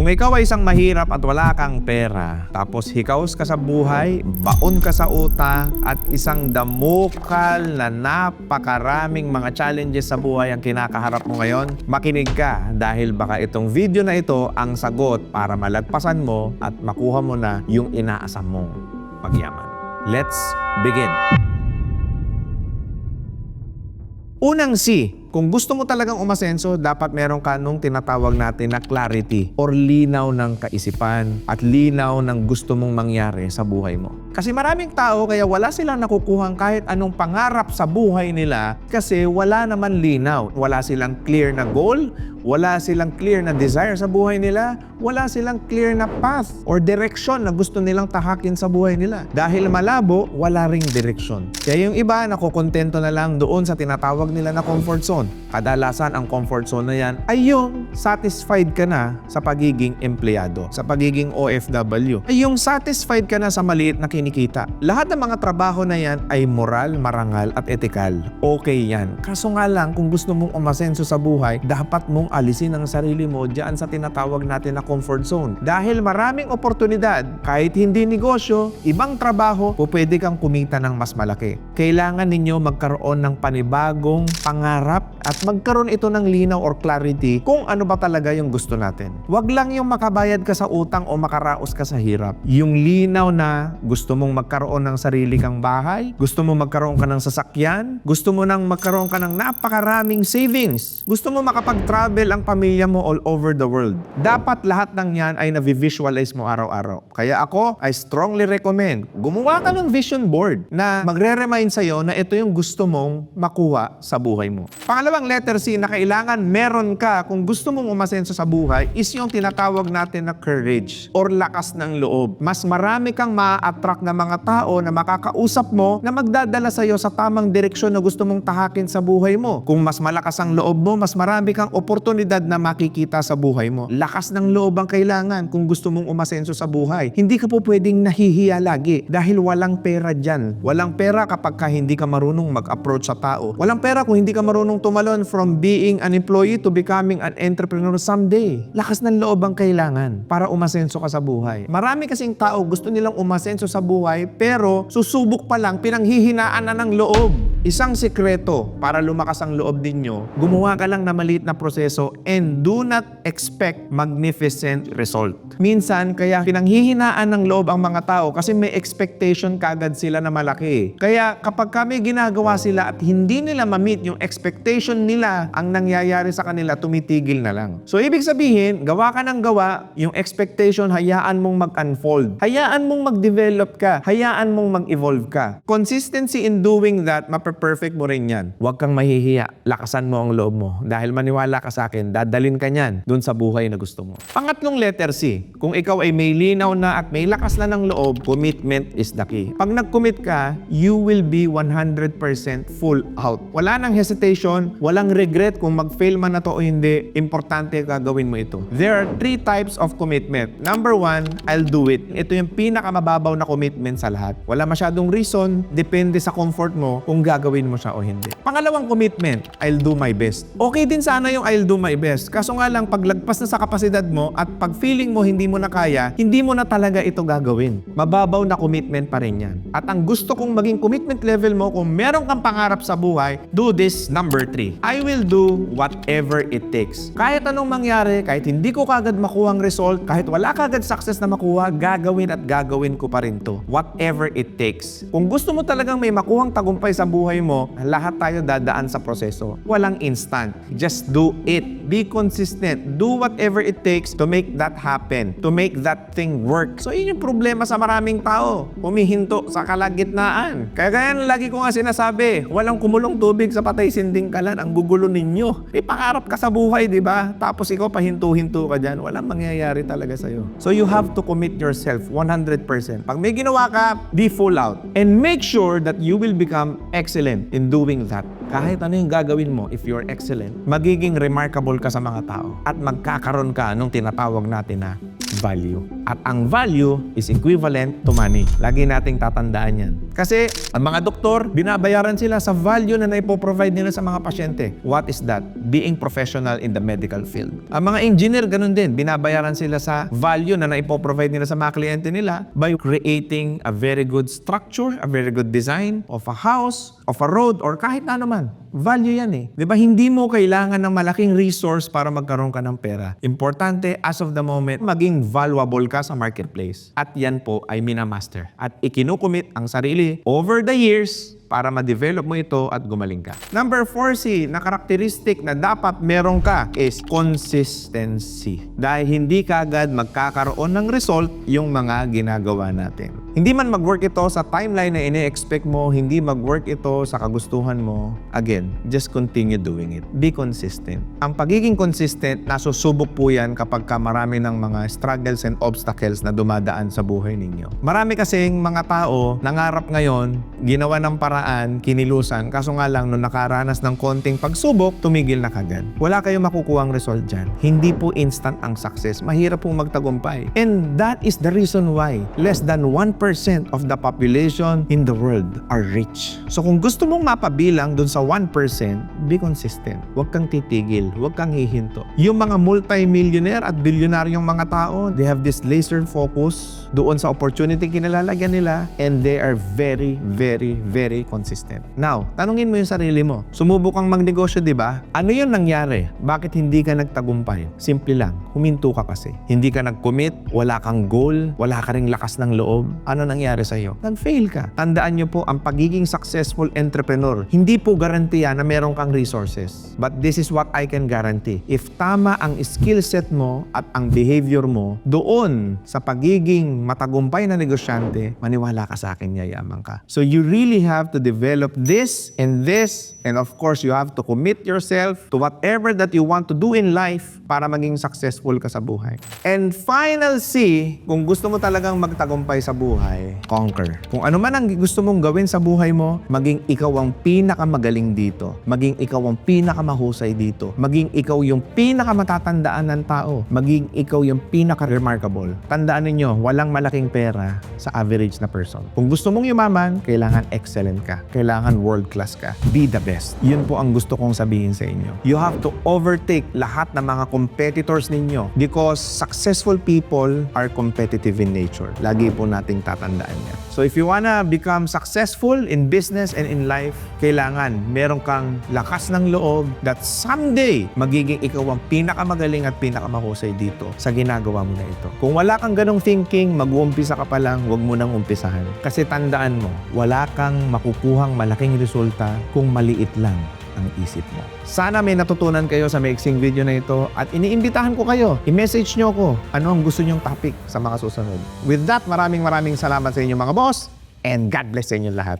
Kung ikaw ay isang mahirap at wala kang pera, tapos hikaos ka sa buhay, baon ka sa utang, at isang damukal na napakaraming mga challenges sa buhay ang kinakaharap mo ngayon, makinig ka dahil baka itong video na ito ang sagot para malagpasan mo at makuha mo na yung inaasam mong pagyaman. Let's begin! Unang C, kung gusto mo talagang umasenso, dapat meron ka nung tinatawag natin na clarity or linaw ng kaisipan at linaw ng gusto mong mangyari sa buhay mo. Kasi maraming tao kaya wala silang nakukuhang kahit anong pangarap sa buhay nila kasi wala naman linaw. Wala silang clear na goal, wala silang clear na desire sa buhay nila, wala silang clear na path or direction na gusto nilang tahakin sa buhay nila. Dahil malabo, wala ring direksyon. Kaya yung iba, nakukontento na lang doon sa tinatawag nila na comfort zone. Kadalasan ang comfort zone na yan ay yung satisfied ka na sa pagiging empleyado, sa pagiging OFW. Ay yung satisfied ka na sa maliit na kinikita. Lahat ng mga trabaho na yan ay moral, marangal at etikal. Okay yan. Kaso nga lang, kung gusto mong umasenso sa buhay, dapat mong alisin ang sarili mo dyan sa tinatawag natin na comfort zone. Dahil maraming oportunidad, kahit hindi negosyo, ibang trabaho, pwede kang kumita ng mas malaki. Kailangan ninyo magkaroon ng panibagong pangarap at magkaroon ito ng linaw or clarity kung ano ba talaga yung gusto natin. Huwag lang yung makabayad ka sa utang o makaraos ka sa hirap. Yung linaw na gusto mong magkaroon ng sarili kang bahay, gusto mo magkaroon ka ng sasakyan, gusto mo nang magkaroon ka ng napakaraming savings, gusto mo makapag-travel ang pamilya mo all over the world. Dapat lahat ng yan ay na-visualize mo araw-araw. Kaya ako, I strongly recommend, gumawa ka ng vision board na magre-remind sa'yo na ito yung gusto mong makuha sa buhay mo. Pangalawang letter C na kailangan meron ka kung gusto mong umasenso sa buhay is yung tinatawag natin na courage or lakas ng loob. Mas marami kang ma-attract na mga tao na makakausap mo na magdadala sa'yo sa tamang direksyon na gusto mong tahakin sa buhay mo. Kung mas malakas ang loob mo, mas marami kang oportunidad na makikita sa buhay mo. Lakas ng loob ang kailangan kung gusto mong umasenso sa buhay. Hindi ka po pwedeng nahihiya lagi dahil walang pera dyan. Walang pera kapag ka hindi ka marunong mag-approach sa tao. Walang pera kung hindi ka marunong tumalon from being an employee to becoming an entrepreneur someday. Lakas ng loob ang kailangan para umasenso ka sa buhay. Marami kasing tao gusto nilang umasenso sa buhay pero susubok pa lang pinanghihinaan na ng loob. Isang sekreto para lumakas ang loob ninyo, gumawa ka lang na maliit na proseso and do not expect magnificent result. Minsan, kaya pinanghihinaan ng loob ang mga tao kasi may expectation kagad sila na malaki. Kaya kapag kami ginagawa sila at hindi nila ma-meet yung expectation nila, ang nangyayari sa kanila, tumitigil na lang. So, ibig sabihin, gawa ka ng gawa, yung expectation, hayaan mong mag-unfold. Hayaan mong mag-develop ka. Hayaan mong mag-evolve ka. Consistency in doing that, mape-perfect mo rin yan. Huwag kang mahihiya. Lakasan mo ang loob mo. Dahil maniwala ka sa akin, dadalin ka niyan dun sa buhay na gusto mo. Pangatlong letter C, kung ikaw ay may linaw na at may lakas na ng loob, commitment is the key. Pag nag-commit ka, you will be 100% full out. Wala nang hesitation, walang regret kung mag-fail man na to o hindi, importante gagawin mo ito. There are three types of commitment. Number one, I'll do it. Ito yung pinakamababaw na commitment sa lahat. Wala masyadong reason, depende sa comfort mo kung gagawin mo siya o hindi. Pangalawang commitment, I'll do my best. Okay din sana yung I'll do my best. Kaso nga lang, paglagpas na sa kapasidad mo at pag feeling mo hindi mo na kaya, hindi mo na talaga ito gagawin. Mababaw na commitment pa rin yan. At ang gusto kong maging commitment level mo, kung meron kang pangarap sa buhay, do this number three. I will do whatever it takes. Kahit anong mangyari, kahit hindi ko kagad makuha ang result, kahit wala kagad success na makuha, gagawin at gagawin ko pa rin to. Whatever it takes. Kung gusto mo talagang may makuhang tagumpay sa buhay mo, lahat tayo dadaan sa proseso. Walang instant. Just do it. Be consistent. Do whatever it takes to make that happen. To make that thing work. So yun yung problema sa maraming tao. Humihinto sa kalagitnaan. Kaya gaya ng lagi ko nga sinasabi, walang kumulong tubig sa patay sinding kalan. Ang gugulo ninyo. May pangarap ka sa buhay, di ba? Tapos ikaw pahinto-hinto ka dyan. Walang mangyayari talaga sa'yo. So you have to commit yourself 100%. Pag may ginawa ka, be full out. And make sure that you will become excellent in doing that. Kahit ano yung gagawin mo, if you're excellent, magiging remarkable ka sa mga tao. At magkakaroon ka nung tinatawag natin na value. At ang value is equivalent to money. Lagi nating tatandaan yan. Kasi ang mga doktor, binabayaran sila sa value na naipoprovide nila sa mga pasyente. What is that? Being professional in the medical field. Ang mga engineer, ganun din. Binabayaran sila sa value na naipoprovide nila sa mga kliyente nila by creating a very good structure, a very good design of a house, of a road, or kahit na ano man. Value yan eh. Di ba? Hindi mo kailangan ng malaking resource para magkaroon ka ng pera. Importante, as of the moment, maging valuable ka sa marketplace. At yan po ay minamaster. At ikinukumit ang sarili over the years para ma-develop mo ito at gumaling ka. Number 4C na karakteristik na dapat meron ka is consistency. Dahil hindi ka agad magkakaroon ng result yung mga ginagawa natin. Hindi man mag-work ito sa timeline na ini-expect mo, hindi mag-work ito sa kagustuhan mo, again, just continue doing it. Be consistent. Ang pagiging consistent, nasusubok po yan kapag ka marami ng mga struggles and obstacles na dumadaan sa buhay ninyo. Marami kasing mga tao, nangarap ngayon, ginawa ng paraan, kinilusan, kaso nga lang nung nakaranas ng konting pagsubok, tumigil na kagad. Wala kayong makukuhang result dyan. Hindi po instant ang success. Mahirap pong magtagumpay. And that is the reason why less than 1% of the population in the world are rich. So kung gusto mong mapabilang dun sa 1%, be consistent. Huwag kang titigil. Huwag kang hihinto. Yung mga multi-millionaire at bilyonaryong mga tao, they have this laser focus doon sa opportunity kinalalagyan nila and they are very, very, very consistent. Now, tanungin mo yung sarili mo. Sumubok kang magnegosyo, di ba? Ano yung nangyari? Bakit hindi ka nagtagumpay? Simple lang, huminto ka kasi. Hindi ka nag-commit, wala kang goal, wala ka ring lakas ng loob. Ano nangyari sa'yo? Nag-fail ka. Tandaan nyo po, ang pagiging successful entrepreneur, hindi po garantiya na meron kang resources. But this is what I can guarantee. If tama ang skill set mo at ang behavior mo, doon sa pagiging matagumpay na negosyante, maniwala ka sa akin, yayaman ka. So you really have to develop this and this and of course you have to commit yourself to whatever that you want to do in life para maging successful ka sa buhay. And final C, kung gusto mo talagang magtagumpay sa buhay, conquer. Kung ano man ang gusto mong gawin sa buhay mo, maging ikaw ang pinakamagaling dito. Maging ikaw ang pinakamahusay dito. Maging ikaw yung pinakamatatandaan ng tao. Maging ikaw yung pinaka-remarkable. Tandaan ninyo, walang malaking pera sa average na person. Kung gusto mong yumaman, kailangan excellent ka. Kailangan world class ka. Be the best. Yun po ang gusto kong sabihin sa inyo. You have to overtake lahat ng mga competitors ninyo because successful people are competitive in nature. Lagi po nating tatandaan yan. So if you wanna become successful in business and in life, kailangan meron kang lakas ng loob that someday magiging ikaw ang pinakamagaling at pinakamahusay dito sa ginagawa mo na ito. Kung wala kang ganong thinking, mag-uumpisa ka pa lang, huwag mo nang umpisahan. Kasi tandaan mo, wala kang makukuhang malaking resulta kung maliit lang ang isip mo. Sana may natutunan kayo sa maiksing video na ito at iniimbitahan ko kayo. I-message nyo ko ano ang gusto nyong topic sa mga susunod. With that, maraming maraming salamat sa inyo mga boss and God bless sa inyo lahat.